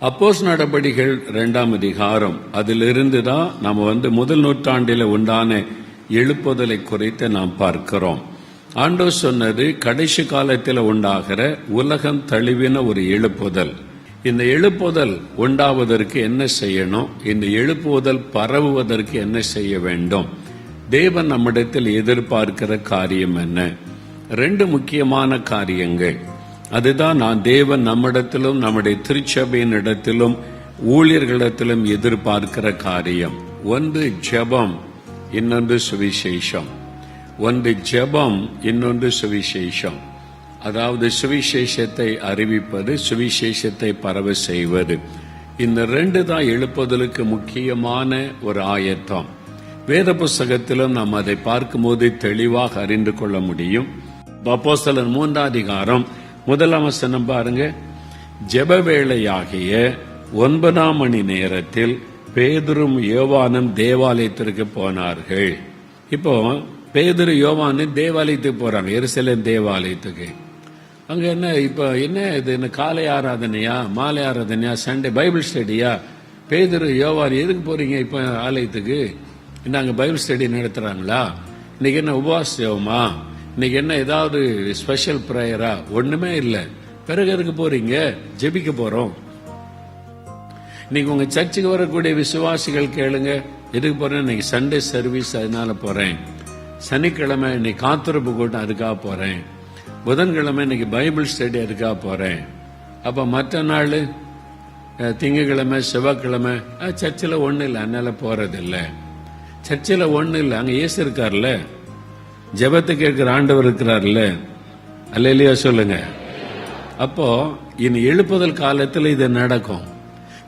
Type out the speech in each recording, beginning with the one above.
அப்போஸ் நடபடிகள் இரண்டாம் அதிகாரம். அதிலிருந்து தான் நம்ம வந்து முதல் நூற்றாண்டில் உண்டான எழுப்புதலை குறித்து நாம் பார்க்கிறோம். ஆண்டோ சொன்னது கடைசி காலத்தில் உண்டாகிற உலகம் தழுவின ஒரு எழுப்புதல். இந்த எழுப்புதல் உண்டாவதற்கு என்ன செய்யணும்? இந்த எழுப்புதல் பரவுவதற்கு என்ன செய்ய வேண்டும்? தேவன் நம்மிடத்தில் எதிர்பார்க்கிற காரியம் என்ன? ரெண்டு முக்கியமான காரியங்கள். அதுதான் நான் தேவன் நம்மிடத்திலும் நம்முடைய திருச்சபையின் இடத்திலும் ஊழியர்களிடத்திலும் எதிர்பார்க்கிற காரியம். ஒன்று ஜெபம் இன்னொன்று சுவிசேஷம். ஒன்று ஜெபம் இன்னொன்று சுவிசேஷம். அதாவது சுவிசேஷத்தை அறிவிப்பது சுவிசேஷத்தை பரவ செய்வது. இந்த ரெண்டு தான் எழுப்புதலுக்கு முக்கியமான ஒரு ஆயத்தம். வேத புஸ்தகத்திலும் நாம் அதை பார்க்கும்போது தெளிவாக அறிந்து கொள்ள முடியும். அப்போஸ்தலர் மூன்றாம் அதிகாரம் முதலாம் வசனம் பாருங்க. ஜெப வேளையாகிய ஒன்பதாம் மணி நேரத்தில் பேதரும் யோவானும் தேவாலயத்திற்கு போனார்கள். இப்போ பேதுரு யோவானு தேவாலயத்துக்கு போறாங்க எருசலேம் தேவாலயத்துக்கு. அங்க என்ன இப்ப என்ன இது என்ன காலை ஆராதனையா மாலை ஆராதனையா சண்டே பைபிள் ஸ்டடியா? பேதரு யோவான் எதுக்கு போறீங்க இப்ப ஆலயத்துக்கு? நாங்க பைபிள் ஸ்டடி நடத்துறாங்களா? இன்னைக்கு என்ன உபவாச ஜெபமா? இன்னைக்கு என்ன ஏதாவது ஸ்பெஷல் ப்ரேயரா ஒண்ணுமே இல்லை. பிறகு எதுக்கு போறீங்க? ஜெபிக்க போறோம். இன்னைக்கு உங்க சர்ச்சுக்கு வரக்கூடிய விசுவாசிகள் கேளுங்க. எதுக்கு போறேன் இன்னைக்கு சண்டே சர்வீஸ் அதனால போறேன். சனிக்கிழமை இன்னைக்கு காத்திருப்பு கூட்டம் அதுக்காக போறேன். புதன்கிழமை இன்னைக்கு பைபிள் ஸ்டடி அதுக்காக போறேன். அப்ப மற்ற நாள் திங்கக்கிழமை செவ்வாய்க்கிழமை சர்ச்சில் ஒன்றும் இல்லை அதனால போறதில்லை. சர்ச்சில் ஒன்றும் இல்லை அங்கே ஏசு இருக்கார்ல. ஜெபத்தை கேட்கிற ஆண்டவர் இருக்கிறார்ல? அல்லையா சொல்லுங்க. அப்போ இனி எழுப்புதல் காலத்தில் இது நடக்கும்.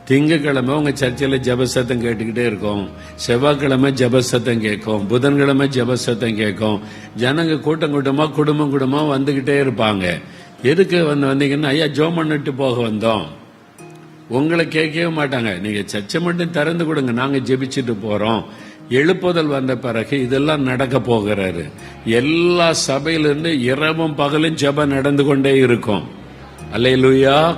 திங்கக்கிழமை உங்க சர்ச்சில் ஜபசத்தம் கேட்டுக்கிட்டே இருக்கும். செவ்வாய்க்கிழமை ஜபசத்தம் கேட்கும். புதன்கிழமை ஜபசத்தம் கேட்கும். ஜனங்க கூட்டம் கூட்டமா குடும்பம் குடும்பமா வந்துகிட்டே இருப்பாங்க. எதுக்கு வந்து வந்தீங்கன்னா ஐயா ஜோ பண்ணிட்டு போக வந்தோம். உங்களை கேட்கவே மாட்டாங்க. நீங்க சர்ச்சை மட்டும் திறந்து கொடுங்க. நாங்க ஜெபிச்சுட்டு போறோம். எழுப்புதல் வந்த பிறகு இதெல்லாம் நடக்க போகிறாரு. எல்லா சபையிலிருந்து இரவும் பகலும் ஜெபம் நடந்து கொண்டே இருக்கும். அல்லேலூயா.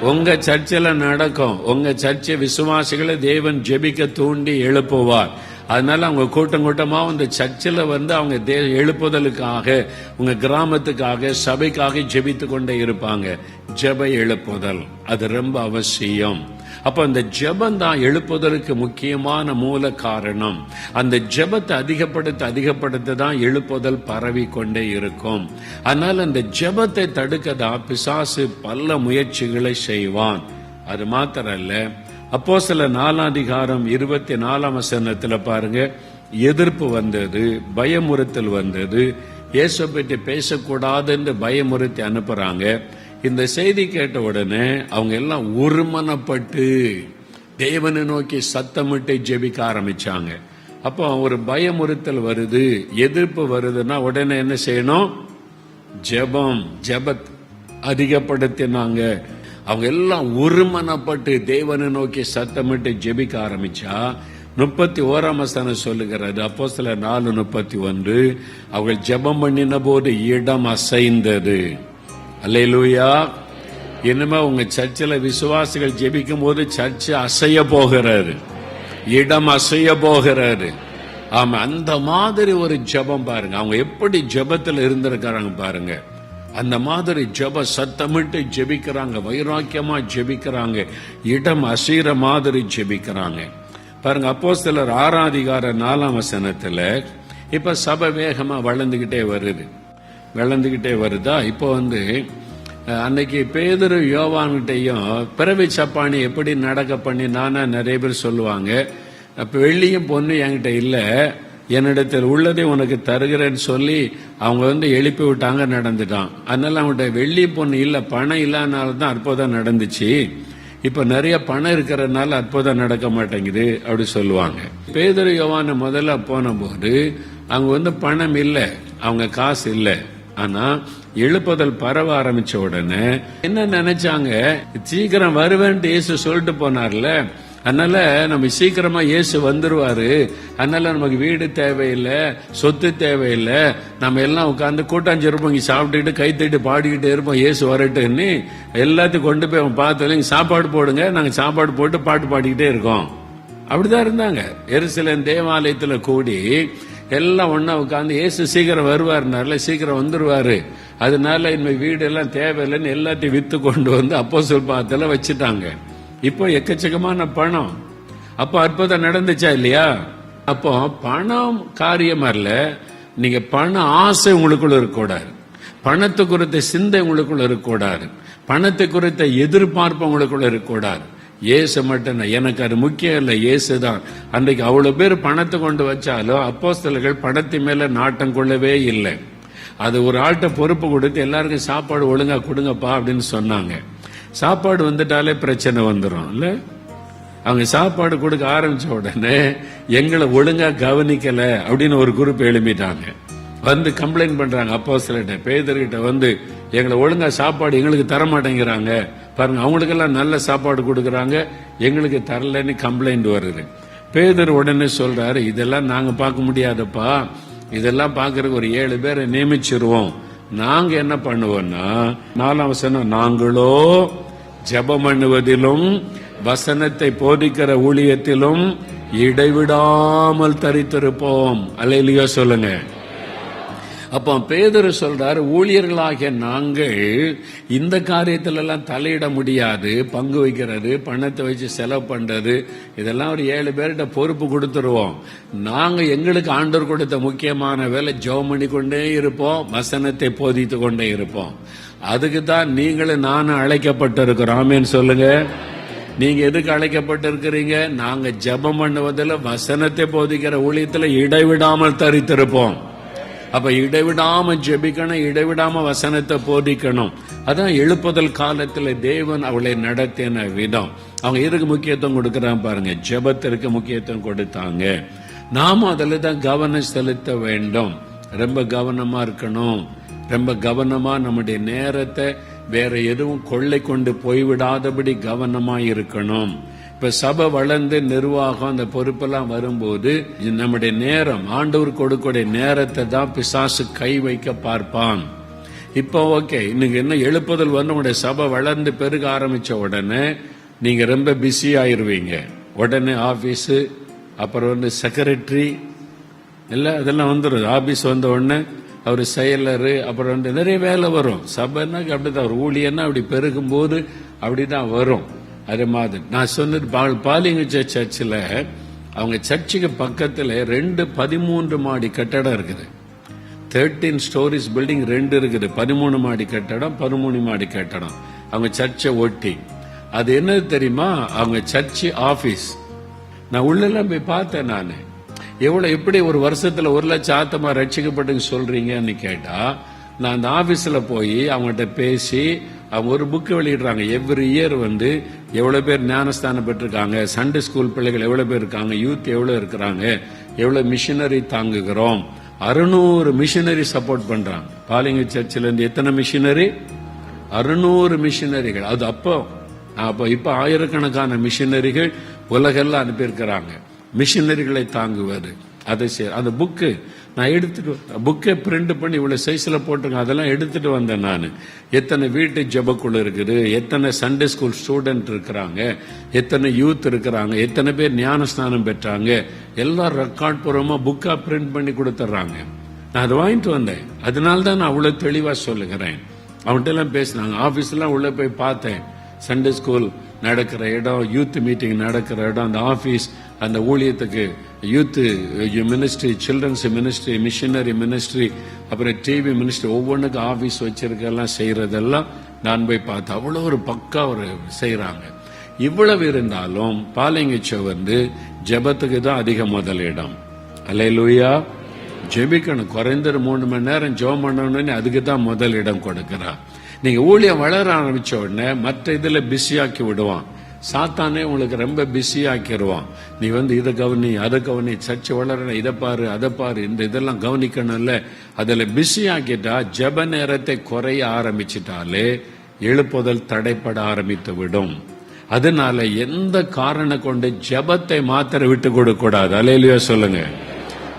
உங்க சர்ச்சில் நடக்கும். உங்க சர்ச்சை விசுவாசிகளை தேவன் ஜெபிக்க தூண்டி எழுப்புவார். அதனால அவங்க கூட்டம் கூட்டமாக இந்த சர்ச்சில் வந்து அவங்க தே எழுப்புதலுக்காக உங்க கிராமத்துக்காக சபைக்காக ஜெபித்து கொண்டே இருப்பாங்க. ஜெப எழுப்புதல். அது ரொம்ப அவசியம். அப்ப அந்த ஜெபம் தான் எழுப்புதலுக்கு முக்கியமான மூல காரணம். அந்த ஜெபத்தை அதிகப்படுத்த அதிகப்படுத்த தான் எழுப்புதல் பரவி கொண்டே இருக்கும். அதனால அந்த ஜெபத்தை தடுக்கதா பிசாசு பல முயற்சிகளை செய்வான். அது மாத்திரல்ல அப்போ சில நாலாம் அதிகாரம் இருபத்தி நாலாம் வசனத்துல பாருங்க எதிர்ப்பு வந்தது பயமுறுத்தல் வந்தது இயேசு பற்றி பேசக்கூடாதுன்னு பயமுறுத்தி அனுப்புறாங்க. இந்த செய்தி கேட்ட உடனே அவங்க எல்லாம் ஒருமனப்பட்டு தேவனை நோக்கி சத்தமிட்டு ஜெபிக்க ஆரம்பிச்சாங்க. அப்போ ஒரு பயமுறுத்தல் வருது எதிர்ப்பு வருதுன்னா உடனே என்ன செய்யணும்? ஜெபம் ஜெபத் அதிகப்படுத்தினாங்க. அவங்க எல்லாம் ஒருமனப்பட்டு தேவனை நோக்கி சத்தமிட்டு ஜெபிக்க ஆரம்பிச்சா முப்பத்தி ஓராம் வசனம் சொல்லுகிறது அப்போ சில நாலு முப்பத்தி ஒன்று அவர்கள் ஜெபம் பண்ணின போது இடம் அசைந்தது. அல்லேலூயா. இனிமே உங்க சர்ச்சில் விசுவாசிகள் ஜெபிக்கும் போது சர்ச்சு அசைய போகிறாரு. இடம் அசைய போகிறாரு. ஆமா அந்த மாதிரி ஒரு ஜெபம் பாருங்க. அவங்க எப்படி ஜபத்தில் இருந்திருக்கிறாங்க பாருங்க. அந்த மாதிரி ஜப சத்தமிட்டு ஜெபிக்கிறாங்க. வைராக்கியமா ஜெபிக்கிறாங்க. இடம் அசைற மாதிரி ஜெபிக்கிறாங்க. பாருங்க அப்போ சிலர் ஆறாதிகார நாலாம் வசனத்துல இப்ப சபை வேகமா வளர்ந்துகிட்டே வருது. விளந்துக்கிட்டே வருதா? இப்போ வந்து அன்னைக்கு பேதுரு யோவான்கிட்டையும் பிறவி சப்பானி எப்படி நடக்க பண்ணி நானா நிறைய பேர் சொல்லுவாங்க. அப்போ வெள்ளியும் பொண்ணு என்கிட்ட இல்லை என்னிடத்தில் உள்ளதை உனக்கு தருகிறேன்னு சொல்லி அவங்க வந்து எழுப்பி விட்டாங்க நடந்துட்டான். அதனால அவங்கள்ட்ட வெள்ளி பொண்ணு இல்லை பணம் இல்லாதனால தான் அற்புதம் நடந்துச்சு. இப்போ நிறைய பணம் இருக்கிறதுனால அற்புதம் நடக்க மாட்டேங்குது அப்படி சொல்லுவாங்க. பேதர் யோவான முதல்ல போன போது அவங்க வந்து பணம் இல்லை அவங்க காசு இல்லை. ஆனா எழுப்புதல் பரவ ஆரம்பிச்ச உடனே என்ன நினைச்சாங்க? சீக்கிரம் வருவேன்ட்டு இயேசு சொல்லிட்டு போனார்ல. அதனால நம்ம சீக்கிரமா இயேசு வந்துருவாரு. அதனால நமக்கு வீடு தேவையில்லை சொத்து தேவையில்லை. நம்ம எல்லாம் உட்காந்து கூட்டாஞ்சிருப்போம் இங்க சாப்பிட்டுட்டு கை தட்டி பாடிக்கிட்டே இருப்போம் இயேசு வரட்டுன்னு எல்லாத்தையும் கொண்டு போய் அவன் பார்த்து "இங்க சாப்பாடு போடுங்க நாங்க சாப்பாடு போட்டு பாட்டு பாடிக்கிட்டே இருக்கோம். அப்படிதான் இருந்தாங்க. எருசலேம் தேவாலயத்துல கூடி எல்லாம் ஒன்றா உட்காந்து ஏசு சீக்கிரம் வருவாருனால சீக்கிரம் வந்துருவாரு. அதனால இனிமே வீடு எல்லாம் தேவையில்லைன்னு எல்லாத்தையும் விற்று கொண்டு வந்து அப்போ பாத்துல வச்சுட்டாங்க. இப்போ எக்கச்சக்கமான பணம். அப்போ அற்புதம் நடந்துச்சா இல்லையா? அப்போ பணம் காரியம் அல்ல. நீங்க பண ஆசை உங்களுக்குள்ள இருக்கக்கூடாது. பணத்தை குறித்த சிந்தை உங்களுக்குள்ள இருக்கக்கூடாது. பணத்தை குறித்த எதிர்பார்ப்பு உங்களுக்குள்ள இருக்கக்கூடாது. இயேசு மட்டும் தான். எனக்கு அது முக்கியம் இல்லை இயேசு தான். அன்றைக்கு அவ்வளவு பேர் பணத்தை கொண்டு வச்சாலும் அப்போஸ்தலர்கள் பணத்தின் மேல நாட்டம் கொள்ளவே இல்லை. அது ஒரு ஆள்கிட்ட பொறுப்பு கொடுத்து எல்லாருக்கும் சாப்பாடு ஒழுங்கா கொடுங்கப்பா அப்படின்னு சொன்னாங்க. சாப்பாடு வந்துட்டாலே பிரச்சனை வந்துடும் இல்ல? அவங்க சாப்பாடு கொடுக்க ஆரம்பிச்ச உடனே எங்களை ஒழுங்கா கவனிக்கலை அப்படின்னு ஒரு குரூப் எழுப்பிட்டாங்க வந்து கம்ப்ளைண்ட் பண்றாங்க அப்போ சிலர்கிட்ட பேதர்கிட்ட வந்து எங்களை ஒழுங்கா சாப்பாடு எங்களுக்கு தர மாட்டேங்கிறாங்க பாருங்க அவங்களுக்கெல்லாம் நல்ல சாப்பாடு கொடுக்குறாங்க. எங்களுக்கு தரலன்னு கம்ப்ளைண்ட் வருது. பேதர் உடனே சொல்றாரு இதெல்லாம் நாங்க பார்க்க முடியாதப்பா. இதெல்லாம் பார்க்கறதுக்கு ஒரு ஏழு பேரை நியமிச்சிருவோம். நாங்க என்ன பண்ணுவோம்னா நாலாம் வசனம் நாங்களோ ஜெபம் பண்ணுவதிலும் வசனத்தை போதிக்கிற ஊழியத்திலும் இடைவிடாமல் தரித்திருப்போம். அல்லையிலையோ சொல்லுங்க. அப்போ பேதர் சொல்றாரு ஊழியர்களாகிய நாங்கள் இந்த காரியத்திலெல்லாம் தலையிட முடியாது பங்கு வைக்கிறது பணத்தை வச்சு செலவு பண்றது இதெல்லாம் ஒரு ஏழு பேர்கிட்ட பொறுப்பு கொடுத்துருவோம். நாங்கள் எங்களுக்கு ஆண்டவர் கொடுத்த முக்கியமான வேலை ஜெபம் பண்ணி கொண்டே இருப்போம் வசனத்தை போதித்து கொண்டே இருப்போம். அதுக்கு தான் நீங்களும் நானும் அழைக்கப்பட்டிருக்கிறோம். ஆமேன்னு சொல்லுங்க. நீங்க எதுக்கு அழைக்கப்பட்டிருக்கிறீங்க? நாங்க ஜெபம் பண்ணுவதில் வசனத்தை போதிக்கிற ஊழியத்தில் இடைவிடாமல் தரித்திருப்போம். அப்ப இடைவிடாம ஜெபிக்கணும் இடைவிடாம வசனத்தை போதிக்கணும். அதான் எழுப்புதல் காலத்துல தேவன் அவளை நடத்தின விதம். அவங்க எதுக்கு முக்கியத்துவம் கொடுக்குறான் பாருங்க? ஜெபத்திற்கு முக்கியத்துவம் கொடுத்தாங்க. நாம அதுல தான் கவனம் செலுத்த வேண்டும். ரொம்ப கவனமா இருக்கணும். ரொம்ப கவனமா நம்முடைய நேரத்தை வேற எதுவும் கொள்ளை கொண்டு போய்விடாதபடி கவனமா இருக்கணும். இப்ப சபை வளர்ந்து நிர்வாகம் அந்த பொறுப்பெல்லாம் வரும்போது நம்முடைய நேரம். ஆண்டவர் கொடுக்கூடிய நேரத்தை தான் பிசாசு கை வைக்க பார்ப்பான். இப்போ ஓகே இன்னைக்கு என்ன எழுப்புதல் வந்து உங்களுடைய சபை வளர்ந்து பெருக ஆரம்பிச்ச உடனே நீங்க ரொம்ப பிஸி ஆயிருவீங்க. உடனே ஆபீஸ் அப்புறம் வந்து செக்ரட்டரி இல்லை அதெல்லாம் வந்துடும் ஆபீஸ் வந்த உடனே அவர் செயலர் அப்புறம் வந்து நிறைய வேலை வரும். சபைன்னா அப்படி தான் ஊழியன்னா அப்படி பெருகும்போது அப்படி தான் வரும். அது மாதிரி. நான் சொன்னது பா- பாலிங்க சர்ச்சில் அவங்க சர்ச்சுக்கு பக்கத்தில் ரெண்டு பதிமூன்று மாடி கட்டடம் இருக்குது. தேர்ட்டீன் ஸ்டோரிஸ் பில்டிங் ரெண்டு இருக்குது. பதிமூணு மாடி கட்டடம் பதிமூணு மாடி கட்டடம். அவங்க சர்ச்சை ஒட்டி. அது என்னது தெரியுமா? அவங்க சர்ச்சு ஆஃபீஸ் நான் உள்ளெல்லாம் போய் பார்த்தேன் நான். எவ்வளோ எப்படி ஒரு வருஷத்தில் ஒரு லட்சம் ஆத்தமா ரட்சிக்கப்பட்டு சொல்கிறீங்கன்னு கேட்டால் நான் அந்த ஆஃபீஸில் போய் அவங்கள்ட்ட பேசி அவங்க ஒரு புக்கு வெளியிடுறாங்க. எவ்ரி இயர் வந்து எவ்வளோ பேர் ஞானஸ்தானம் பெற்றிருக்காங்க. சண்டே ஸ்கூல் பிள்ளைகள் எவ்வளோ பேர் இருக்காங்க? யூத் எவ்வளோ இருக்கிறாங்க? எவ்வளோ மிஷினரி தாங்குகிறோம்? அறுநூறு மிஷினரி சப்போர்ட் பண்றாங்க. பாலிங்க சர்ச்சில் இருந்து எத்தனை மிஷினரி அறுநூறு மிஷினரிகள் அது அப்போ அப்போ இப்போ ஆயிரக்கணக்கான மிஷினரிகள் உலகெல்லாம் அனுப்பியிருக்கிறாங்க. மிஷினரிகளை தாங்குவது. அதை அந்த புக்கு நான் எடுத்துட்டு புக்கை பிரிண்ட் பண்ணி இவ்வளோ சைஸில் போட்டிருக்கேன். அதெல்லாம் எடுத்துட்டு வந்தேன் நான். எத்தனை வீட்டு ஜெபக்குழு இருக்குது எத்தனை சண்டே ஸ்கூல் ஸ்டூடெண்ட் இருக்கிறாங்க எத்தனை யூத் இருக்கிறாங்க எத்தனை பேர் ஞானஸ்நானம் பெற்றாங்க எல்லாம் ரெக்கார்ட் பூர்வமாக புக்கா பிரிண்ட் பண்ணி கொடுத்துட்றாங்க. நான் அதை வாங்கிட்டு வந்தேன். அதனால தான் நான் அவ்வளோ தெளிவாக சொல்லுகிறேன். அவன்கிட்ட எல்லாம் பேசினாங்க. ஆஃபீஸ்லாம் உள்ளே போய் பார்த்தேன். சண்டே ஸ்கூல் நடக்கிற இடம் யூத் மீட்டிங் நடக்கிற இடம் அந்த ஆஃபீஸ் அந்த ஊழியத்துக்கு youth ministry children's ministry missionary ministry அப்புறம் டிவி மினிஸ்ட்ரி ஒவ்வொன்றுக்கும் ஆஃபீஸ் வச்சிருக்கெல்லாம் செய்யறதெல்லாம் நான் போய் பார்த்து அவ்வளோ ஒரு பக்கா ஒரு செய்யறாங்க இவ்வளவு இருந்தாலும் பாலிங்கச்சோ வந்து ஜெபத்துக்கு தான் அதிக முதலிடம். லூயா ஜெபிக்கணும். குறைந்தது மூணு மணி நேரம் ஜெபம் பண்ணணும்னு அதுக்கு தான் முதல் இடம் நீங்கள் நீங்க ஊழியம் வளர ஆரம்பிச்ச உடனே மற்ற இதில் பிஸியாக்கி விடுவான். சாத்தானே உங்களுக்கு ரொம்ப பிஸி ஆக்கிடுவான் நீ வந்து இதை கவனி அதை கவனி சர்ச்சை வளர இதை பாரு அதை பாரு இந்த இதெல்லாம் கவனிக்கணும்ல. அதில் பிஸி ஆக்கிட்டா ஜெப நேரத்தை குறைய ஆரம்பிச்சிட்டாலே எழுப்புதல் தடைப்பட ஆரம்பித்து விடும். அதனால எந்த காரணம் கொண்டு ஜெபத்தை மாத்திர விட்டு கொடுக்க கூடாது. அலையிலுயா சொல்லுங்க.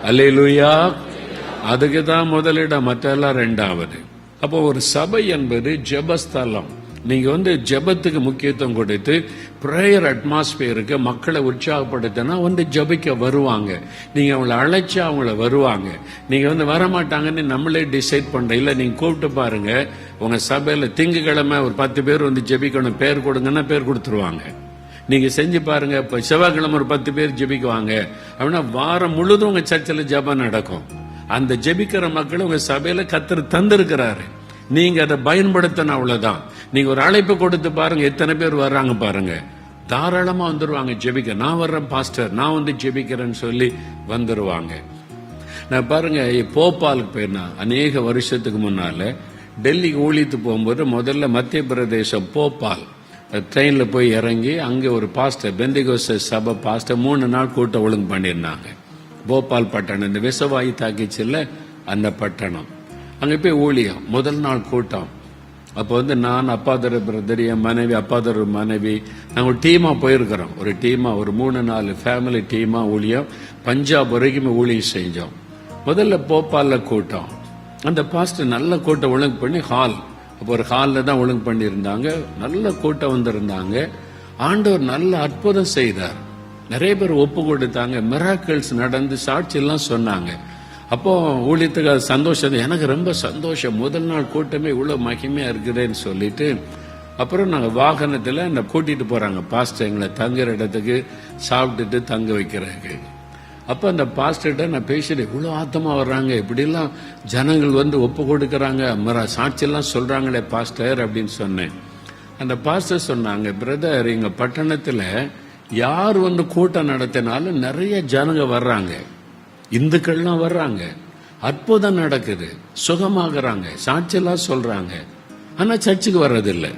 அலையிலுயா அதுக்கு தான் முதலிடம் மற்றெல்லாம் ரெண்டாவது. அப்போ ஒரு சபை என்பது ஜபஸ்தலம். நீங்க வந்து ஜெபத்துக்கு முக்கியத்துவம் கொடுத்து ப்ரேயர் அட்மாஸ்பியருக்கு மக்களை உற்சாகப்படுத்தினா வந்து ஜெபிக்க வருவாங்க. நீங்க அவங்கள அழைச்சா அவங்கள வருவாங்க. நீங்க வந்து வரமாட்டாங்கன்னு நம்மளே டிசைட் பண்ற இல்ல நீங்க கூப்பிட்டு பாருங்க. உங்க சபையில திங்கக்கிழமை ஒரு பத்து பேர் வந்து ஜெபிக்கணும். பேர் கொடுங்கன்னா பேர் கொடுத்துருவாங்க. நீங்க செஞ்சு பாருங்க. இப்போ செவ்வாய்க்கிழமை ஒரு பத்து பேர் ஜெபிக்குவாங்க. அப்படின்னா வாரம் முழுதும் உங்க சர்ச்சில் ஜெபம் நடக்கும். அந்த ஜெபிக்கிற மக்கள் உங்க சபையில கத்தர் தந்திருக்கிறாரு. நீங்க அதை பயன்படுத்தணும் அவ்வளவுதான். நீங்க ஒரு அழைப்பு கொடுத்து பாருங்க எத்தனை பேர் வர்றாங்க பாருங்க. தாராளமா வந்துருவாங்க ஜெபிக்க. நான் வர்றேன் பாஸ்டர். நான் வந்து ஜெபிக்கிறேன்னு சொல்லி வந்துருவாங்க. நான் பாருங்க போபாலுக்கு போயிருந்தேன் அநேக வருஷத்துக்கு முன்னால டெல்லிக்கு ஊழித்து போகும்போது முதல்ல மத்திய பிரதேசம் போபால் ட்ரெயினில் போய் இறங்கி அங்கே ஒரு பாஸ்டர் பெந்திகோச சபை பாஸ்டர் மூணு நாள் கூட்டம் ஒழுங்கு பண்ணியிருந்தாங்க. போபால் பட்டணம். இந்த விசவாயு தாக்கிச்சுல அந்த பட்டணம். அங்கே போய் ஊழியம். முதல் நாள் கூட்டம். அப்போ வந்து நான் அப்பாதர பிரதர் என் மனைவி அப்பாதர் மனைவி நாங்கள் ஒரு போயிருக்கிறோம். ஒரு டீமாக ஒரு மூணு நாலு ஃபேமிலி டீமாக ஊழியம். பஞ்சாப் வரைக்கும் ஊழியம் செஞ்சோம். முதல்ல போபாலில் கூட்டம். அந்த பாஸ்டர் நல்ல கூட்டம் ஒழுங்கு பண்ணி ஹால் அப்போ ஒரு ஹாலில் தான் ஒழுங்கு பண்ணியிருந்தாங்க. நல்ல கூட்டம் வந்திருந்தாங்க. ஆண்டவர் நல்ல அற்புதம் செய்தார். நிறைய பேர் ஒப்பு கொடுத்தாங்க மிராக்கிள்ஸ் நடந்து சாட்சியெல்லாம் சொன்னாங்க. அப்போ ஊழியத்துக்கு அது சந்தோஷம். எனக்கு ரொம்ப சந்தோஷம். முதல் நாள் கூட்டமே இவ்வளோ மகிமையாக இருக்குதுன்னு சொல்லிட்டு அப்புறம் நாங்கள் வாகனத்தில் என்னை கூட்டிகிட்டு போகிறாங்க பாஸ்டர் எங்களை தங்குற இடத்துக்கு சாப்பிட்டுட்டு தங்க வைக்கிறாங்க அப்போ அந்த பாஸ்டர்கிட்ட நான் பேசிட்டு இவ்வளோ ஆத்தமாக வர்றாங்க. இப்படிலாம் ஜனங்கள் வந்து ஒப்பு கொடுக்குறாங்க. மர சாட்சியெல்லாம் சொல்கிறாங்களே பாஸ்டர் அப்படின்னு சொன்னேன். அந்த பாஸ்டர் சொன்னாங்க பிரதர் எங்கள் பட்டணத்தில் யார் வந்து கூட்டம் நடத்தினாலும் நிறைய ஜனங்க வர்றாங்க. இந்துக்கள்லாம் வர்றாங்க. அற்புதம் நடக்குது. சுகமாகறாங்க. சாட்சியெல்லாம் சொல்றாங்க. ஆனால் சர்ச்சுக்கு வர்றதில்லை.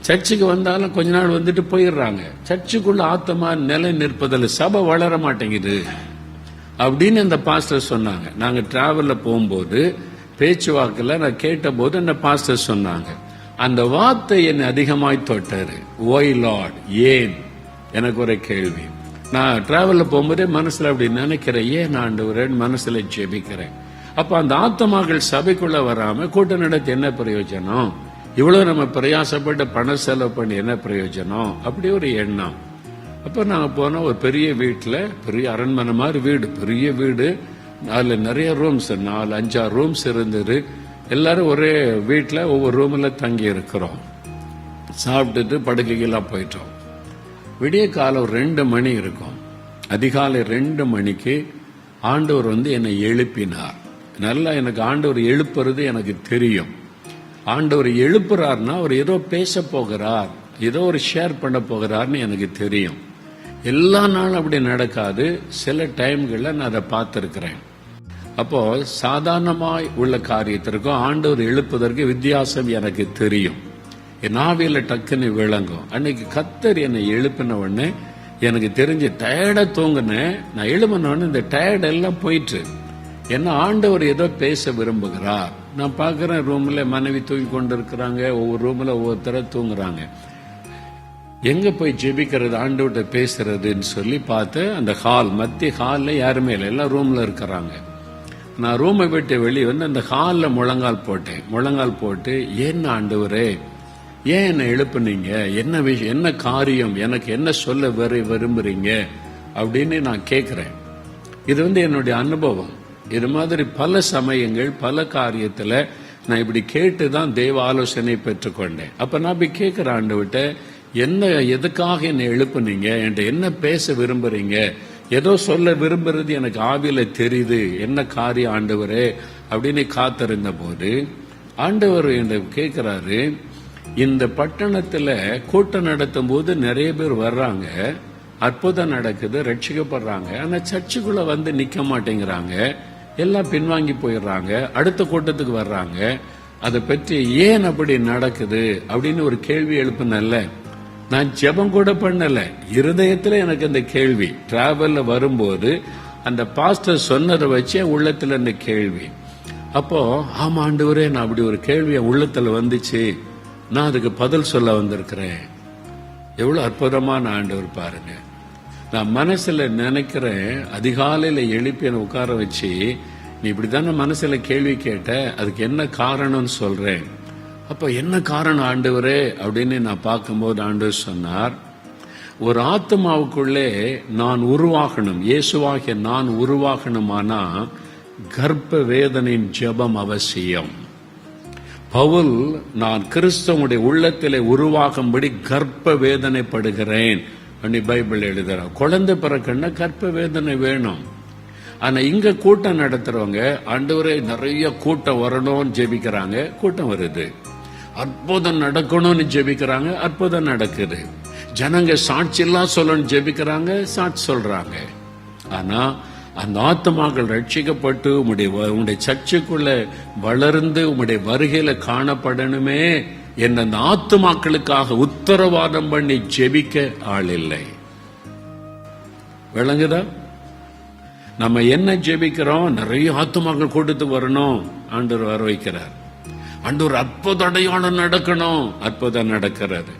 சர்ச்சுக்கு வந்தாலும் கொஞ்ச நாள் வந்துட்டு போயிடுறாங்க. சர்ச்சுக்குள்ள ஆத்தமா நிலை நிற்பதில் சபை வளர மாட்டேங்குது. அப்படின்னு அந்த பாஸ்டர் சொன்னாங்க. நாங்கள் டிராவலில் போகும்போது பேச்சுவாக்கில் நான் கேட்டபோது அந்த பாஸ்டர் சொன்னாங்க. அந்த வார்த்தை என்னை அதிகமாய் தொட்டாரு ஒய் லார்ட் ஏன் எனக்கு ஒரு கேள்வி. நான் டிராவல்ல போகும்போதே மனசுல அப்படி நினைக்கிறேன் ஏன் ஆண்டவரேன் மனசுல ஜெபிக்கிறேன்? அப்ப அந்த ஆத்மாக்கள் சபைக்குள்ள வராம கூட்டம் நடத்தி என்ன பிரயோஜனம்? இவ்வளவு நம்ம பிரயாசப்பட்டு பணம் செலவு பண்ணி என்ன பிரயோஜனம்? அப்படி ஒரு எண்ணம். அப்ப நாங்க போனோம் ஒரு பெரிய வீட்டுல பெரிய அரண்மனை மாதிரி வீடு பெரிய வீடு அதுல நிறைய ரூம்ஸ் நாலு அஞ்சாறு ரூம்ஸ் இருந்தது. எல்லாரும் ஒரே வீட்டுல ஒவ்வொரு ரூம்ல தங்கி இருக்கிறோம் சாப்பிட்டுட்டு படுக்கைக்கெல்லாம் போயிட்டோம். விடிய காலம் ரெண்டு மணி இருக்கும். அதிகாலை ரெண்டு மணிக்கு ஆண்டவர் வந்து என்னை எழுப்பினார். நல்லா எனக்கு ஆண்டவர் எழுப்புறது எனக்கு தெரியும். ஆண்டவர் எழுப்புறார்னா அவர் ஏதோ பேச போகிறார் ஏதோ ஒரு ஷேர் பண்ண போகிறார்னு எனக்கு தெரியும். எல்லா நாளும் அப்படி நடக்காது. சில டைம்களில் நான் அதை பார்த்துருக்கிறேன். அப்போ சாதாரணமாய் உள்ள காரியத்திற்கும் ஆண்டவர் எழுப்புவதற்கு வித்தியாசம் எனக்கு தெரியும். என் ஆவியில் டக்குன்னு விளங்கும். அன்னைக்கு கத்தர் என்னை எழுப்பின உடனே எனக்கு தெரிஞ்சு டயர்டாக தூங்கினேன் நான் எழுப்பினோடனே இந்த டயர்ட் எல்லாம் போயிட்டு என்ன ஆண்டவர் ஏதோ பேச விரும்புகிறார். நான் பார்க்குறேன் ரூமில் மனைவி தூங்கி கொண்டு இருக்கிறாங்க ஒவ்வொரு ரூமில் ஒவ்வொருத்தரை தூங்குறாங்க. எங்கே போய் ஜெபிக்கிறது ஆண்டவர்கிட்ட பேசுறதுன்னு சொல்லி பார்த்து அந்த ஹால் மத்திய ஹாலில் யாருமே இல்லை. எல்லாம் ரூமில் இருக்கிறாங்க. நான் ரூமை விட்டு வெளியே வந்து அந்த ஹாலில் முழங்கால் போட்டேன். முழங்கால் போட்டு என்ன ஆண்டவரே ஏன் என்னை எழுப்புனீங்க? என்ன விஷயம் என்ன காரியம்? எனக்கு என்ன சொல்ல வர விரும்புறீங்க? அப்படின்னு நான் கேட்குறேன் இது வந்து என்னுடைய அனுபவம். இது மாதிரி பல சமயங்கள் பல காரியத்தில் நான் இப்படி கேட்டு தான் தெய்வ ஆலோசனை பெற்றுக்கொண்டேன் அப்போ நான் இப்படி கேட்குற ஆண்டு என்ன எதுக்காக என்னை எழுப்புனீங்க? என்கிட்ட என்ன பேச விரும்புறீங்க? ஏதோ சொல்ல விரும்புறது எனக்கு ஆவியில் தெரியுது. என்ன காரியம் ஆண்டவரே? அப்படின்னு காத்திருந்த போது ஆண்டவர் என்ன கேட்குறாரு இந்த பட்டணத்துல கூட்டம் நடத்தும் போது நிறைய பேர் வர்றாங்க. அற்புதம் நடக்குது ரட்சிக்கப்படுறாங்க. ஆனா சர்ச்சுக்குள்ள வந்து நிக்க மாட்டேங்கிறாங்க. எல்லாம் பின்வாங்கி போயிடுறாங்க. அடுத்த கூட்டத்துக்கு வர்றாங்க. அதை பற்றி ஏன் அப்படி நடக்குது அப்படின்னு ஒரு கேள்வி எழுப்புனல்ல. நான் ஜெபம் கூட பண்ணல. இருதயத்துல எனக்கு அந்த கேள்வி. டிராவல்ல வரும்போது அந்த பாஸ்டர் சொன்னதை வச்சு என் உள்ளத்துல அந்த கேள்வி. அப்போ ஆமாண்டவரே நான் அப்படி ஒரு கேள்வி என் உள்ளத்துல வந்துச்சு. நான் அதுக்கு பதில் சொல்ல வந்திருக்கிறேன். எவ்வளோ அற்புதமான ஆண்டவர் பாருங்க. நான் மனசில் நினைக்கிறேன் அதிகாலையில் எழுப்பி என்னை உட்கார வச்சு நீ இப்படி தானே மனசில் கேள்வி கேட்ட அதுக்கு என்ன காரணம்னு சொல்கிறேன் அப்போ என்ன காரணம் ஆண்டவரே? அப்படின்னு நான் பார்க்கும்போது ஆண்டவர் சொன்னார் ஒரு ஆத்மாவுக்குள்ளே நான் உருவாகணும். இயேசுவாகிய நான் உருவாகணுமானா கர்ப்ப வேதனையின் ஜெபம் அவசியம். பவுல் நான் கிறிஸ்தவனுடைய உள்ளத்திலே உருவாகும்படி கர்ப்ப வேதனைப்படுகிறேன் அப்படி பைபிள் எழுதுறான் குழந்தை பிறக்கன்னா கர்ப்ப வேதனை வேணும்? ஆனா இங்க கூட்டம் நடத்துறவங்க ஆண்டவரே நிறைய கூட்டம் வரணும்னு ஜெபிக்கிறாங்க கூட்டம் வருது. அற்புதம் நடக்கணும்னு ஜெபிக்கிறாங்க அற்புதம் நடக்குது. ஜனங்க சாட்சி எல்லாம் சொல்லணும்னு ஜெபிக்கிறாங்க சாட்சி சொல்றாங்க. ஆனா அந்த ஆத்மாக்கள் ரட்சிக்கப்பட்டு உம்முடைய வ- சர்ச்சைக்குள்ள வளர்ந்து உம்முடைய வருகையில காணப்படணுமே என் அந்த ஆத்மாக்களுக்காக உத்தரவாதம் பண்ணி ஜெபிக்க ஆள் இல்லை விளங்குதா? நம்ம என்ன ஜெபிக்கிறோம்? நிறைய ஆத்மாக்கள் கொடுத்து வரணும் ஆண்டவர் வர வைக்கிறார் ஆண்டவர் அற்புத அடையாளம் நடக்கணும் அற்புதம் நடக்கிறது.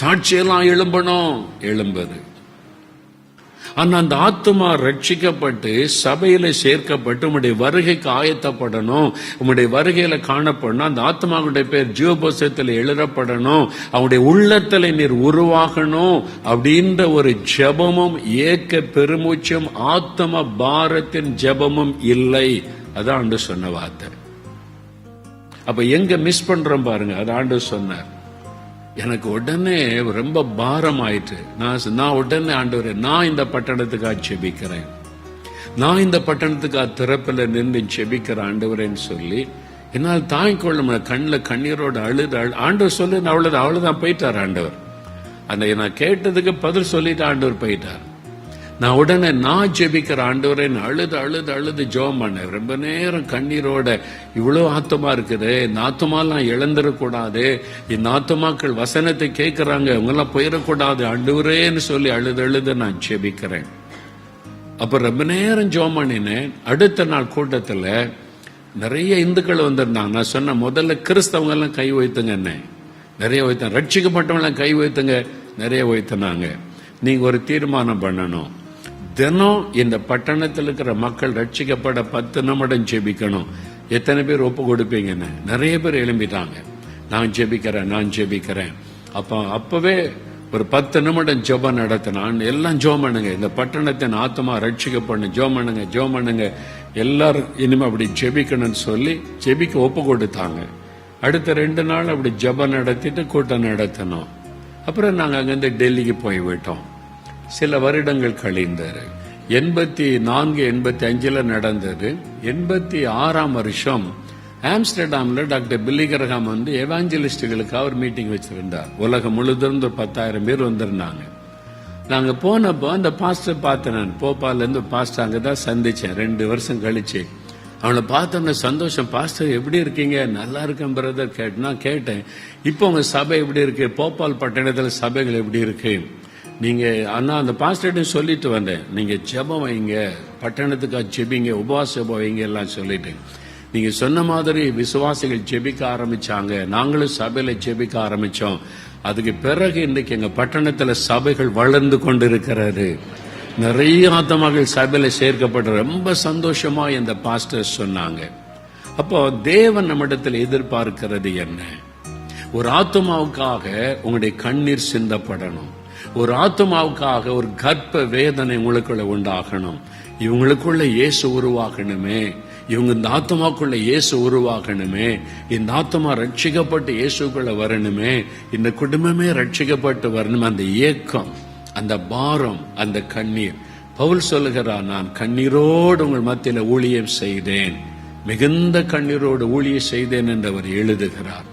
சாட்சியெல்லாம் எழும்பணும் எழும்புது. ஆனா அந்த ஆத்மா ரட்சிக்கப்பட்டு சபையில சேர்க்கப்பட்டு உங்களுடைய வருகைக்கு ஆயத்தப்படணும். உங்களுடைய வருகையில காணப்படணும். அந்த ஆத்மாவுடைய பேர் ஜீவபோசத்தில் எழுதப்படணும். அவனுடைய உள்ளத்தில் நீர் உருவாகணும். அப்படின்ற ஒரு ஜெபமும் ஏக்க பெருமூச்சும் ஆத்ம பாரத்தின் ஜெபமும் இல்லை. அதான் ஆண்டு சொன்ன வார்த்தை. அப்ப எங்க மிஸ் பண்றோம் பாருங்க அது ஆண்டு சொன்னார். எனக்கு உடனே ரொம்ப பாரம் ஆயிட்டு நான் சொ- நான் உடனே ஆண்டவர் நான் இந்த பட்டணத்துக்காக செபிக்கிறேன். நான் இந்த பட்டணத்துக்காக திறப்பில் நின்று செபிக்கிற ஆண்டவரேன்னு சொல்லி என்னால் தாங்கிக்கொள்ள முடியல. கண்ணில் கண்ணீரோட அழுது அழு ஆண்டவர் சொல்லு அவ்வளோதான் அவ்வளோதான் போயிட்டார் ஆண்டவர். அந்த நான் கேட்டதுக்கு பதில் சொல்லிட்டு ஆண்டவர் போயிட்டார். நான் உடனே நான் ஜெபிக்கிற ஆண்டவரே அழுது அழுது அழுது ஜோம் பண்ணேன் ரொம்ப நேரம் கண்ணீரோட இவ்வளோ ஆத்தமா இருக்குது. இந்த ஆத்தமாலாம் இழந்துடக்கூடாது இந்த ஆத்தமாக்கள் வசனத்தை கேட்குறாங்க. இவங்கெல்லாம் போயிடக்கூடாது. ஆண்டவரேன்னு சொல்லி அழுது அழுது நான் ஜெபிக்கிறேன். அப்போ ரொம்ப நேரம் ஜெபம் பண்ணினேன். அடுத்த நாள் கூட்டத்தில் நிறைய இந்துக்கள் வந்திருந்தாங்க. நான் சொன்ன முதல்ல கிறிஸ்தவங்கள்லாம் கை வைத்துங்க என்ன. நிறைய வைத்தாங்க ரட்சிக்கப்பட்டவங்களாம் கை வைத்துங்க. நிறைய வைத்தினாங்க. நீங்க ஒரு தீர்மானம் பண்ணணும். தினம் இந்த பட்டணத்தில் இருக்கிற மக்கள் ரட்சிக்கப்பட பத்து நிமிடம் ஜெபிக்கணும். எத்தனை பேர் ஒப்பு கொடுப்பீங்கன்னு? நிறைய பேர் எழும்பிட்டாங்க. நான் ஜெபிக்கிறேன் நான் ஜெபிக்கிறேன். அப்போ அப்பவே ஒரு பத்து நிமிடம் ஜெபம் நடத்தினான். எல்லாம் ஜோம் பண்ணுங்க இந்த பட்டணத்தின் ஆத்மா ரட்சிக்கப்படணும். ஜோம் பண்ணுங்க ஜோம் பண்ணுங்க எல்லாரும் இனிமே அப்படி ஜெபிக்கணும்னு சொல்லி ஜெபிக்க ஒப்பு கொடுத்தாங்க. அடுத்த ரெண்டு நாள் அப்படி ஜெபம் நடத்திட்டு கூட்டம் நடத்தினோம். அப்புறம் நாங்கள் அங்கேருந்து டெல்லிக்கு போய் விட்டோம் சில வருடங்கள் கழிந்தது. எண்பத்தி நான்கு எண்பத்தி அஞ்சுல நடந்தது. எண்பத்தி ஆறாம் வருஷம் ஆம்ஸ்டர்டாம்ல டாக்டர் பில்லிகரகாம் வந்து எவாஞ்சலிஸ்டுகளுக்கு அவர் மீட்டிங் வச்சிருந்தார். உலகம் முழுதும் ஒரு பத்தாயிரம் பேர் வந்திருந்தாங்க. நாங்க போனப்போ அந்த பாஸ்டர் பார்த்தேன் நான் போபால்ல இருந்து பாஸ்டர் அங்கதான் சந்திச்சேன். ரெண்டு வருஷம் கழிச்சு. அவனை பார்த்தோன்னே சந்தோஷம் பாஸ்டர் எப்படி இருக்கீங்க? நல்லா இருக்கேன் பிரதர் கேட்டு நான் கேட்டேன் இப்போ உங்க சபை எப்படி இருக்கு? போபால் பட்டணத்துல சபைகள் எப்படி இருக்கு? நீங்கள் அண்ணா அந்த பாஸ்டர்ட்டையும் சொல்லிட்டு வந்தேன். நீங்கள் ஜெபம் வைங்க பட்டணத்துக்காக ஜெபிங்க உபவாச ஜெபம் வைங்க எல்லாம் சொல்லிட்டேன் நீங்கள் சொன்ன மாதிரி விசுவாசிகள் ஜெபிக்க ஆரம்பிச்சாங்க. நாங்களும் சபையில் ஜெபிக்க ஆரம்பித்தோம் அதுக்கு பிறகு இன்றைக்கு எங்கள் பட்டணத்தில் சபைகள் வளர்ந்து கொண்டு இருக்கிறாரு நிறைய ஆத்மாக்கள் சபையில் சேர்க்கப்பட்ட ரொம்ப சந்தோஷமாக இந்த பாஸ்டர் சொன்னாங்க. அப்போ தேவன் நம்மிடத்தில் எதிர்பார்க்கிறது என்ன? ஒரு ஆத்மாவுக்காக உங்களுடைய கண்ணீர் சிந்தப்படணும். ஒரு ஆத்மாவுக்காக ஒரு கர்ப்ப வேதனை உங்களுக்குள்ள உண்டாகணும். இவங்களுக்குள்ள இயேசு உருவாகணுமே. இவங்க இந்த ஆத்மாக்குள்ள இயேசு உருவாகணுமே. இந்த ஆத்மா ரட்சிக்கப்பட்டு இயேசுக்குள்ள வரணுமே. இந்த குடும்பமே ரட்சிக்கப்பட்டு வரணும். அந்த ஏக்கம் அந்த பாரம் அந்த கண்ணீர். பவுல் சொல்லுகிறார் நான் கண்ணீரோடு உங்கள் மத்தியில ஊழியம் செய்தேன். மிகுந்த கண்ணீரோடு ஊழியம் செய்தேன் என்று அவர் எழுதுகிறார்.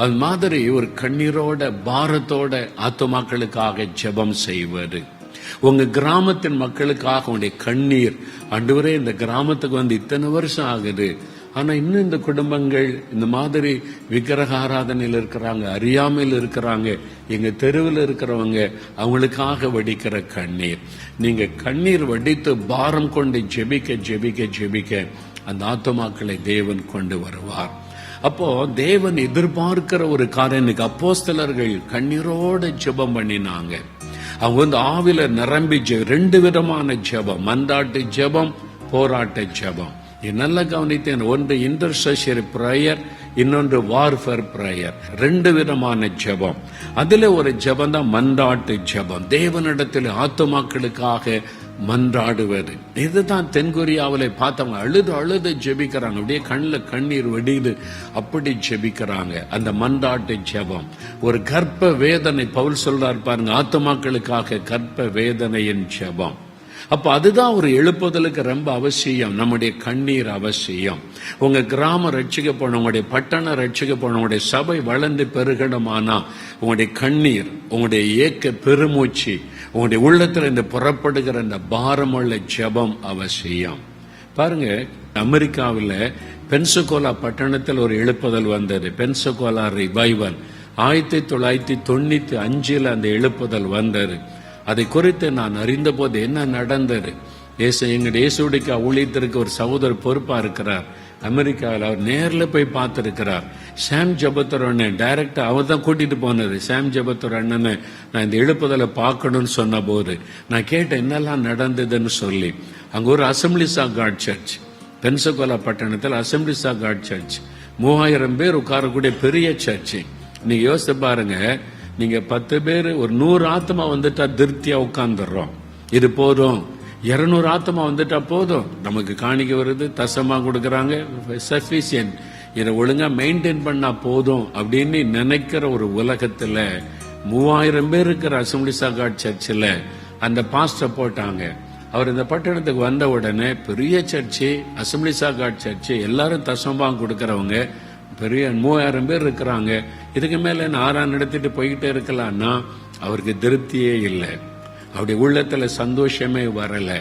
அது மாதிரி ஒரு கண்ணீரோட பாரத்தோட ஆத்துமாக்களுக்காக ஜெபம் செய்வது. உங்க கிராமத்தின் மக்களுக்காக உடைய கண்ணீர். அன்றுவரே இந்த கிராமத்துக்கு வந்து இத்தனை வருஷம் ஆகுது. ஆனா இன்னும் இந்த குடும்பங்கள் இந்த மாதிரி விக்கிரக ஆராதனையில் இருக்கிறாங்க அறியாமையில் இருக்கிறாங்க எங்க தெருவில் இருக்கிறவங்க அவங்களுக்காக வடிக்கிற கண்ணீர். நீங்க கண்ணீர் வடித்து பாரம் கொண்டு ஜெபிக்க ஜெபிக்க ஜெபிக்க அந்த ஆத்துமாக்களை தேவன் கொண்டு வருவார். அப்போ தேவன் எதிர்பார்க்கிற ஒரு காரியம் இன்னைக்கு அப்போஸ்தலர்கள் கண்ணீரோட ஜெபம் பண்ணினாங்க. அவங்க வந்து ஆவில நிரம்பி ஜெ- ரெண்டு விதமான ஜெபம். மந்தாட்டு ஜெபம் போராட்ட ஜெபம். இது நல்லா கவனித்தேன். ஒன்று இன்டர்சஷரி ப்ரேயர் இன்னொன்று வார்ஃபர் ப்ரேயர் ரெண்டு விதமான ஜெபம். அதுல ஒரு ஜெபம் தான் மன்றாட்டு ஜெபம். தேவனிடத்தில் ஆத்துமாக்களுக்காக மன்றாடுவது. இதுதான் தென்கொரியாவில் பார்த்தவங்க அழுது அழுது ஜெபிக்கிறாங்க. அப்படியே கண்ணில் கண்ணீர் வெடியுது. அப்படி ஜெபிக்கிறாங்க. அந்த மன்றாட்டு ஜெபம். ஒரு கர்ப்ப வேதனை பவுல் சொல்றார் பாருங்க ஆத்துமாக்களுக்காக கர்ப்ப வேதனையின் ஜெபம். அப்போ அதுதான் ஒரு எழுப்புதலுக்கு ரொம்ப அவசியம் நம்முடைய கண்ணீர் அவசியம். உங்கள் கிராமம் ரட்சிக்கப்படும் உங்களுடைய பட்டணம் ரட்சிக்கப்படும் உங்களுடைய சபை வளர்ந்து பெருகணுமானா உங்களுடைய கண்ணீர் உங்களுடைய ஏக்க பெருமூச்சு உங்களுடைய உள்ளத்தில் இந்த புறப்படுகிற இந்த பாரமுள்ள ஜெபம் அவசியம். பாருங்க அமெரிக்காவில் பென்சகோலா பட்டணத்தில் ஒரு எழுப்புதல் வந்தது. பென்சகோலா ரிவைவல் ஆயிரத்தி தொள்ளாயிரத்தி தொண்ணூத்தி அஞ்சில் அந்த எழுப்புதல் வந்தது. அதை குறித்து நான் அறிந்தபோது என்ன நடந்தது? இயேசு எங்களுடைய இயேசுடிக்கு ஊழியத்திற்கு ஒரு சகோதரர் பொறுப்பாக இருக்கிறார். அமெரிக்காவில் அவர் நேரில் போய் பார்த்துருக்கிறார். சாம் ஜபத்தர் அண்ணன் டைரக்டா அவர் தான் கூட்டிட்டு போனது. சாம் ஜபத்தர் அண்ணனை நான் இந்த எழுப்புதலை பார்க்கணும்னு சொன்ன போது நான் கேட்டேன் என்னெல்லாம் நடந்ததுன்னு சொல்லி. அங்கே ஒரு assemblies of God church Pensacola பட்டணத்தில் அசம்பிளிஸ் ஆஃப் காட் சர்ச் மூவாயிரம் பேர் உட்காரக்கூடிய பெரிய சர்ச் நீங்க யோசித்து பாருங்க நீங்க பத்து பேர் ஒரு நூறு ஆத்மா வந்துட்டா திருப்தியா உட்காந்துடுறோம் இது போதும். இருநூறு ஆத்மா வந்துட்டா போதும். நமக்கு காணிக்க வருது தசமா கொடுக்கறாங்க சஃபிஷியன்ட் இதை ஒழுங்கா மெயின்டைன் பண்ணா போதும் அப்படின்னு நினைக்கிற ஒரு உலகத்துல மூவாயிரம் பேர் இருக்கிற அசம்பிளி சாகாட் சர்ச்சில் அந்த பாஸ்டர் போட்டாங்க. அவர் இந்த பட்டணத்துக்கு வந்த உடனே பெரிய சர்ச்சு அசம்பிளி சாகாட் சர்ச்சு எல்லாரும் தசம்பாங்க கொடுக்கறவங்க பெரிய மூவாயிரம் பேர் இருக்கிறாங்க. இதுக்கு மேல என்ன ஆறாம் நடத்திட்டு போய்கிட்டே இருக்கலாம்னா அவருக்கு திருப்தியே இல்லை. அவருடைய உள்ளத்துல சந்தோஷமே வரல.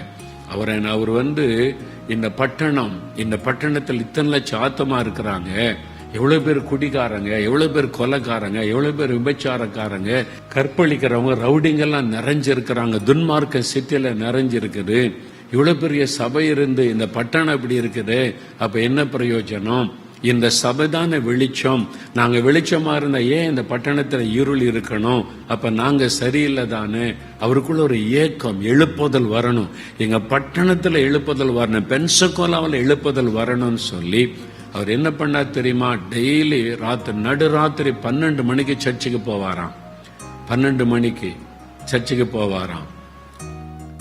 அவரை அவர் வந்து இந்த பட்டணம் இந்த பட்டணத்தில் இத்தனை லட்சம் ஆத்தமா இருக்கிறாங்க. எவ்வளவு பேர் குடிக்காரங்க எவ்வளவு பேர் கொலைக்காரங்க எவ்வளவு பேர் விபச்சாரக்காரங்க. கற்பழிக்கிறவங்க ரவுடிங்கெல்லாம் நிறைஞ்சிருக்கிறாங்க. துன்மார்க்க சிட்டில நிறைஞ்சிருக்குது. இவ்வளவு பெரிய சபை இருந்து இந்த பட்டணம் இப்படி இருக்குது. அப்ப என்ன பிரயோஜனம்? இந்த சபைதான வெளிச்சம் நாங்க வெளிச்சமா இருந்தா ஏன் இந்த பட்டணத்துல இருள் இருக்கணும்? அப்ப நாங்க சரியில்லை தானே? அவருக்குள்ள ஒரு ஏக்கம் எழுப்புதல் வரணும். எங்க பட்டணத்துல எழுப்புதல் வரணும். பென்சகோலாவில் எழுப்புதல் வரணும்னு சொல்லி அவர் என்ன பண்ணார் தெரியுமா? டெய்லி ராத்திரி நடுராத்திரி பன்னெண்டு மணிக்கு சர்ச்சுக்கு போவாராம். பன்னெண்டு மணிக்கு சர்ச்சுக்கு போவாராம்.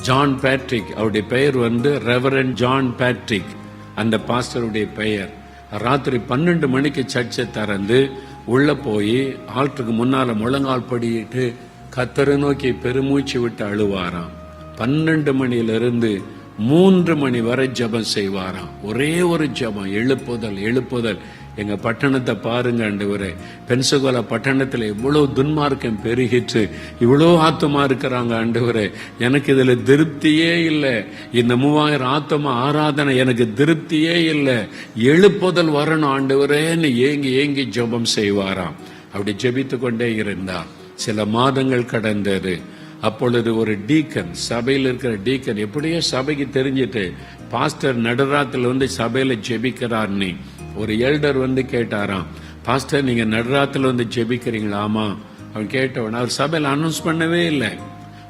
ஜான் பேட்ரிக் அவருடைய பெயர் வந்து ரெவரன் ஜான் பேட்ரிக். அந்த பாஸ்டருடைய பெயர். ராத்திரி பன்னெண்டு மணிக்கு சர்ச்சை திறந்து உள்ள போய் ஆற்றுக்கு முன்னால முழங்கால் படிட்டு கத்தரை நோக்கி பெருமூச்சு விட்டு அழுவாராம். பன்னெண்டு மணியிலிருந்து மூன்று மணி வரை ஜெபம் செய்வாராம். ஒரே ஒரு ஜெபம் எழுப்புதல் எழுப்புதல். எங்க பட்டணத்தை பாருங்க ஆண்டவரே. பென்சகோல பட்டணத்துல இவ்வளவு துன்மார்க்கம் பெருகிட்டு இவ்வளவு ஆத்தமா இருக்கிறாங்க ஆண்டவரே. எனக்கு இதுல திருப்தியே இல்லை. இந்த மூவாயிரம் ஆத்தமா ஆராதனை எனக்கு திருப்தியே இல்லை. எழுப்புதல் வரணும் ஆண்டவரேன்னு ஏங்கி ஏங்கி ஜெபம் செய்வாராம். அப்படி ஜெபித்து கொண்டே இருந்தார். சில மாதங்கள் கடந்தது. அப்பொழுது ஒரு டீக்கன் சபையில் இருக்கிற டீக்கன் எப்படியோ சபைக்கு தெரிஞ்சிட்டு பாஸ்டர் நடுராத்துல வந்து சபையில ஜெபிக்கிறார் நீ. ஒரு எல்டர் வந்து கேட்டாராம் பாஸ்டர் நீங்க நடுராத்துல வந்து ஜெபிக்கிறீங்களா? ஆமா. அவன் கேட்டவன் அவர் சபையில அனௌன்ஸ் பண்ணவே இல்லை.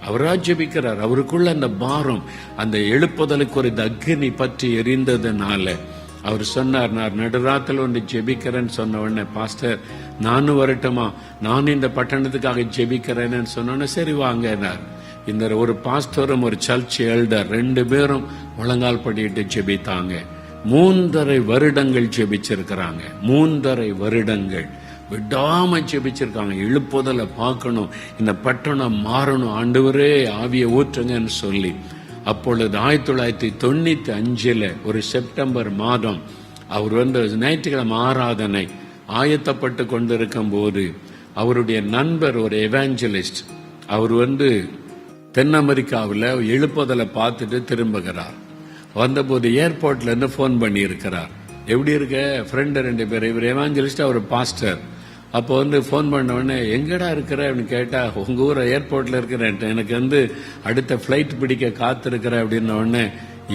அவரா ஜெபிக்கிறார்? அவருக்குள்ள அந்த பாரம் அந்த எழுப்புதலுக்கு ஒரு அக்னி பற்றி எரிந்ததுனால. அவர் சொன்னார் நான் நடுராத்தில் வந்து ஜெபிக்கிறேன்னு சொன்ன உடனே பாஸ்டர் நானும் வரட்டுமா? நானும் இந்த பட்டணத்துக்காக ஜெபிக்கிறேன்னு சொன்னோன்னே சரி வாங்கினார் இந்த ஒரு பாஸ்டரும் ஒரு சர்ச் எல்டர் ரெண்டு பேரும் முழங்கால் படிட்டு ஜெபித்தாங்க. மூன்றரை வருடங்கள் ஜெபிச்சிருக்கிறாங்க. மூன்றரை வருடங்கள். விடாம ஜெபிச்சிருக்காங்க. எழுப்புதலை பார்க்கணும். இந்த பட்டணம் மாறணும். ஆண்டவரே ஆவிய ஊற்றுங்கன்னு சொல்லி. அப்பொழுது ஆயிரத்தி தொள்ளாயிரத்தி தொண்ணூத்தி அஞ்சுல ஒரு செப்டம்பர் மாதம் அவர் வந்து ஞாயிற்றுக்கிழமை ஆராதனை ஆயத்தப்பட்டு கொண்டிருக்கும் போது அவருடைய நண்பர் ஒரு எவாஞ்சலிஸ்ட் அவர் வந்து தென் அமெரிக்காவில் எழுப்புதலை பார்த்துட்டு திரும்புகிறார். வந்தபோது ஏர்போர்ட்ல இருந்து ஃபோன் பண்ணி இருக்கிறார் எப்படி இருக்க? ஃப்ரெண்டு ரெண்டு பேர் இவர் எவாஞ்சலிஸ்ட் அவர் பாஸ்டர் அப்போ வந்து ஃபோன் பண்ண உடனே எங்கடா இருக்கிற? அப்படின்னு கேட்டா உங்க ஊர் ஏர்போர்ட்ல இருக்கிறேன் எனக்கு வந்து அடுத்த ஃபிளைட் பிடிக்க காத்திருக்கிற. அப்படின்ன உடனே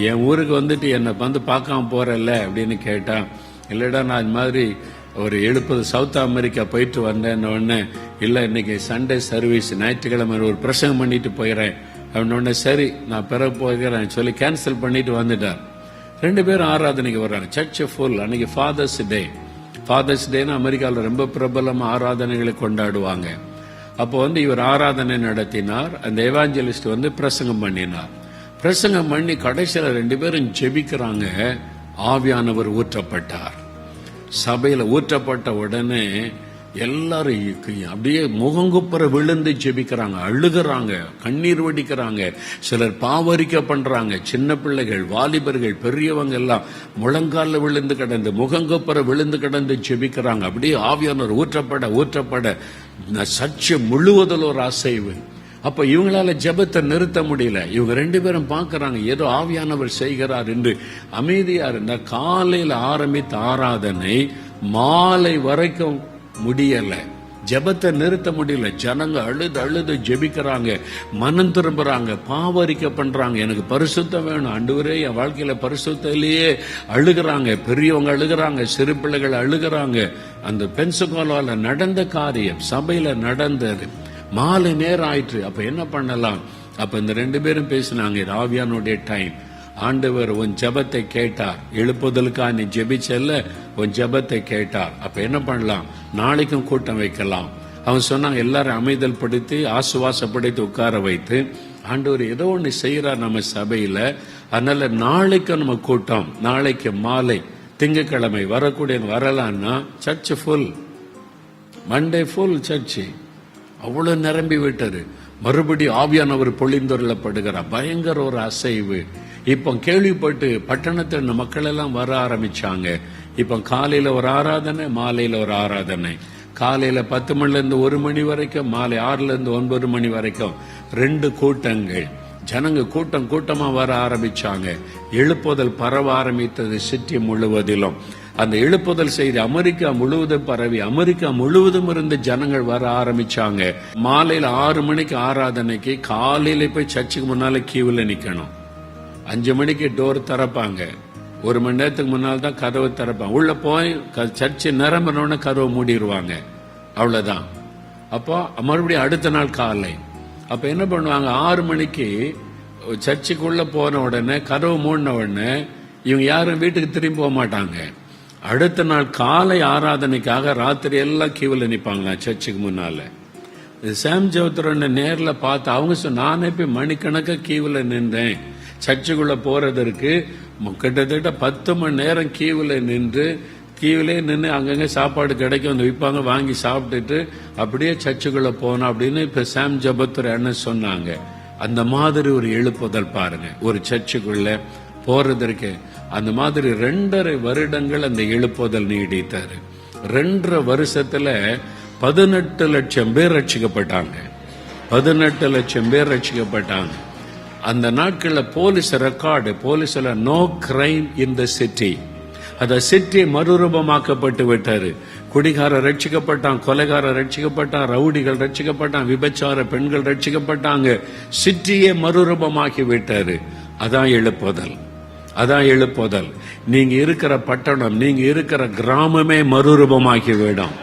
என் ஊருக்கு வந்துட்டு என்னை வந்து பார்க்காம போறல்ல? அப்படின்னு கேட்டான் இல்லைடா நான் இது மாதிரி ஒரு எழுப்பது சவுத் அமெரிக்கா போயிட்டு வந்தேன்ன உடனே இல்லை இன்னைக்கு சண்டே சர்வீஸ் ஞாயிற்றுக்கிழமை ஒரு பிரசங்கம் பண்ணிட்டு போயிடுறேன் அப்படின்னு உடனே சரி நான் பிற போகிறேன். சொல்லி கேன்சல் பண்ணிட்டு வந்துட்டார். ரெண்டு பேரும் ஆராதனைக்கு வர்றாங்க. சர்ச் ஃபுல் அன்னைக்கு ஃபாதர்ஸ் டே ஃபாதர்ஸ் டேன்னு அமெரிக்காவில் ரொம்ப பிரபலமாக ஆராதனைகளை கொண்டாடுவாங்க. அப்போ வந்து இவர் ஆராதனை நடத்தினார். அந்த எவாஞ்சலிஸ்ட் வந்து பிரசங்கம் பண்ணினார். பிரசங்கம் பண்ணி கடைசியில் ரெண்டு பேரும் ஜெபிக்கிறாங்க. ஆவியானவர் ஊற்றப்பட்டார். சபையில் ஊற்றப்பட்ட உடனே எல்லாரும் அப்படியே முகங்குப்புற விழுந்து ஜெபிக்கிறாங்க அழுகுறாங்க கண்ணீர் வடிக்கிறாங்க சிலர் பாவரிக்க பண்றாங்க. சின்ன பிள்ளைகள் வாலிபர்கள் பெரியவங்க எல்லாம் முழங்கால விழுந்து கிடந்து முகங்குப்புற விழுந்து கிடந்து ஜெபிக்கிறாங்க. அப்படியே ஆவியானவர் ஊற்றப்பட ஊற்றப்பட. ந- சர்ச்சை முழுவதில் ஒரு அசைவு. அப்ப இவங்களால ஜெபத்தை நிறுத்த முடியல. இவங்க ரெண்டு பேரும் பார்க்கறாங்க ஏதோ ஆவியானவர் செய்கிறார் என்று. அமைதியா இருந்தால் காலையில் ஆரம்பித்த ஆராதனை மாலை வரைக்கும் முடியல. ஜெபத்தை நிறுத்த முடியல. ஜனங்க அழுது அழுது ஜெபிக்கிறாங்க. மனம் திரும்புறாங்க. பாவரிக்க பண்றாங்க. எனக்கு பரிசுத்தம் வேணும். அண்டுவரே என் வாழ்க்கையில பரிசுத்திலேயே அழுகிறாங்க அழுகுறாங்க. பெரியவங்க அழுகுறாங்க. சிறு பிள்ளைகள் அழுகுறாங்க. அந்த பென்சுகோலால நடந்த காரியம் சபையில நடந்தது. மாலை நேரம் ஆயிற்று. அப்ப என்ன பண்ணலாம்? அப்ப இந்த ரெண்டு பேரும் பேசினாங்க. ராவியானுடைய டைம் ஆண்டவர் உன் ஜெபத்தை கேட்டார். எழுப்புதலுக்கா நீ ஜெபிச்சல்ல உன் ஜெபத்தை கேட்டார். அப்ப என்ன பண்ணலாம்? நாளைக்கும் கூட்டம் வைக்கலாம். அவன் சொன்னாங்க எல்லாரும் அமைதல் படுத்தி ஆசுவாசப்படுத்தி உட்கார வைத்து ஆண்டவர் ஏதோ ஒண்ணு செய்யறார் நம்ம சபையில. அதனால நாளைக்கு நம்ம கூட்டம் நாளைக்கு மாலை திங்கட்கிழமை வரக்கூடிய வரலான்னா church full Monday full church அவ்வளவு நிரம்பி விட்டது. மறுபடியும் ஆவியானவர் பொழிந்தொருளப்படுகிறார் பயங்கர ஒரு அசைவு. இப்போ கேள்விப்பட்டு பட்டணத்தில் இந்த மக்கள் எல்லாம் வர ஆரம்பிச்சாங்க. இப்போ காலையில ஒரு ஆராதனை மாலையில ஒரு ஆராதனை. காலையில பத்து மணில இருந்து ஒரு மணி வரைக்கும் மாலை ஆறுல இருந்து ஒன்பது மணி வரைக்கும் ரெண்டு கூட்டங்கள். ஜனங்க கூட்டம் கூட்டமா வர ஆரம்பிச்சாங்க. எழுப்புதல் பரவ ஆரம்பித்தது சிட்டி முழுவதிலும். அந்த எழுப்புதல் செய்தி அமெரிக்கா முழுவதும் பரவி அமெரிக்கா முழுவதும் இருந்து ஜனங்கள் வர ஆரம்பிச்சாங்க. மாலையில ஆறு மணிக்கு ஆராதனைக்கு காலையில போய் சர்ச்சுக்கு முன்னால கியூல நிக்கணும். அஞ்சு மணிக்கு டோர் திறப்பாங்க. ஒரு மணி நேரத்துக்கு முன்னால் தான் கதவை திறப்பாங்க. உள்ள போய் க- சர்ச்சு நிரம்பினோடனே கதவை மூடிடுவாங்க அவ்வளோதான் அப்போ மறுபடியும் அடுத்த நாள் காலை. அப்போ என்ன பண்ணுவாங்க? ஆறு மணிக்கு சர்ச்சுக்குள்ளே போன உடனே கதவு மூடின உடனே இவங்க யாரும் வீட்டுக்கு திரும்பி போக மாட்டாங்க. அடுத்த நாள் காலை ஆராதனைக்காக ராத்திரி எல்லாம் கியூவில் நிற்பாங்களாம் சர்ச்சுக்கு முன்னால். சாம் ஜோத்ரனை நேரில் பார்த்து அவங்க சொன்ன நானே போய் மணிக்கணக்காக கியூவில் நின்றேன். சர்ச்சுக்குள்ள போறதற்கு கிட்டத்தட்ட பத்து மணி நேரம் கியூவில் நின்று கீவிலே நின்று அங்கங்கே சாப்பாடு கிடைக்கும். வந்து விற்பாங்க வாங்கி சாப்பிட்டுட்டு அப்படியே சர்ச்சுக்குள்ள போனோம் அப்படின்னு இப்ப சாம் ஜபத்துரை அண்ணன் சொன்னாங்க. அந்த மாதிரி ஒரு எழுப்புதல் பாருங்க. ஒரு சர்ச்சுக்குள்ள போறதற்கு அந்த மாதிரி ரெண்டரை வருடங்கள் அந்த எழுப்புதல் நீடித்தாரு. ரெண்டரை வருஷத்துல பதினெட்டு லட்சம் பேர் ரட்சிக்கப்பட்டாங்க. பதினெட்டு லட்சம் பேர் ரட்சிக்கப்பட்டாங்க. அந்த நாட்கள்ல போலீஸ் ரெக்கார்டு போலீஸ்ல no crime in the city அந்த சிட்டி மறுரூபமாக்கப்பட்டு விட்டாரு. குடிகாரர் ரட்சிக்கப்பட்டான் கொலைகாரர் ரட்சிக்கப்பட்டான் ரவுடிகள் ரட்சிக்கப்பட்டான் விபச்சார பெண்கள் ரட்சிக்கப்பட்டாங்க. சிட்டியே மறுரூபமாக்கி விட்டாரு. அதான் எழுப்புதல். அதான் எழுப்புதல். நீங்க இருக்கிற பட்டணம் நீங்க இருக்கிற கிராமமே மறுரூபமாக்கி விடும்.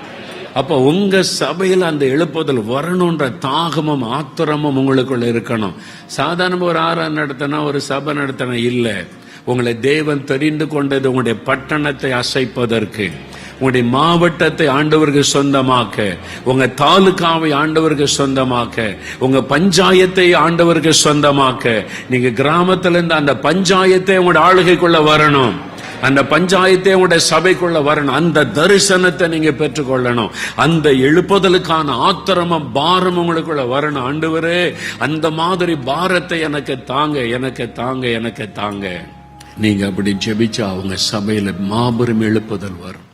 அப்ப உங்க சபையில் அந்த எழுப்புதல் வரணும்ன்ற தாகமும் ஆத்திரமும் உங்களுக்குள்ள இருக்கணும். சாதாரண ஒரு ஆறாம் நடத்தினா ஒரு சபை நடத்தினா இல்ல. உங்களை தேவன் தெரிந்து கொண்டது உங்களுடைய பட்டணத்தை அசைப்பதற்கு உங்களுடைய மாவட்டத்தை ஆண்டவருக்கு சொந்தமாக்க உங்க தாலுகாவை ஆண்டவருக்கு சொந்தமாக்க உங்க பஞ்சாயத்தை ஆண்டவருக்கு சொந்தமாக்க நீங்க கிராமத்திலிருந்து அந்த பஞ்சாயத்தை உங்களோட ஆளுகைக்குள்ள வரணும். அந்த பஞ்சாயத்தே உங்களுடைய சபைக்குள்ள வரணும். அந்த தரிசனத்தை நீங்க பெற்றுக்கொள்ளணும். அந்த எழுப்புதலுக்கான ஆத்திரமும் பாரம் உங்களுக்குள்ள வரணும். ஆண்டவரே அந்த மாதிரி பாரத்தை எனக்கு தாங்க எனக்கு தாங்க எனக்கு தாங்க. நீங்க அப்படி ஜெபிச்சா அவங்க சபையில மாபெரும் எழுப்புதல் வரும்.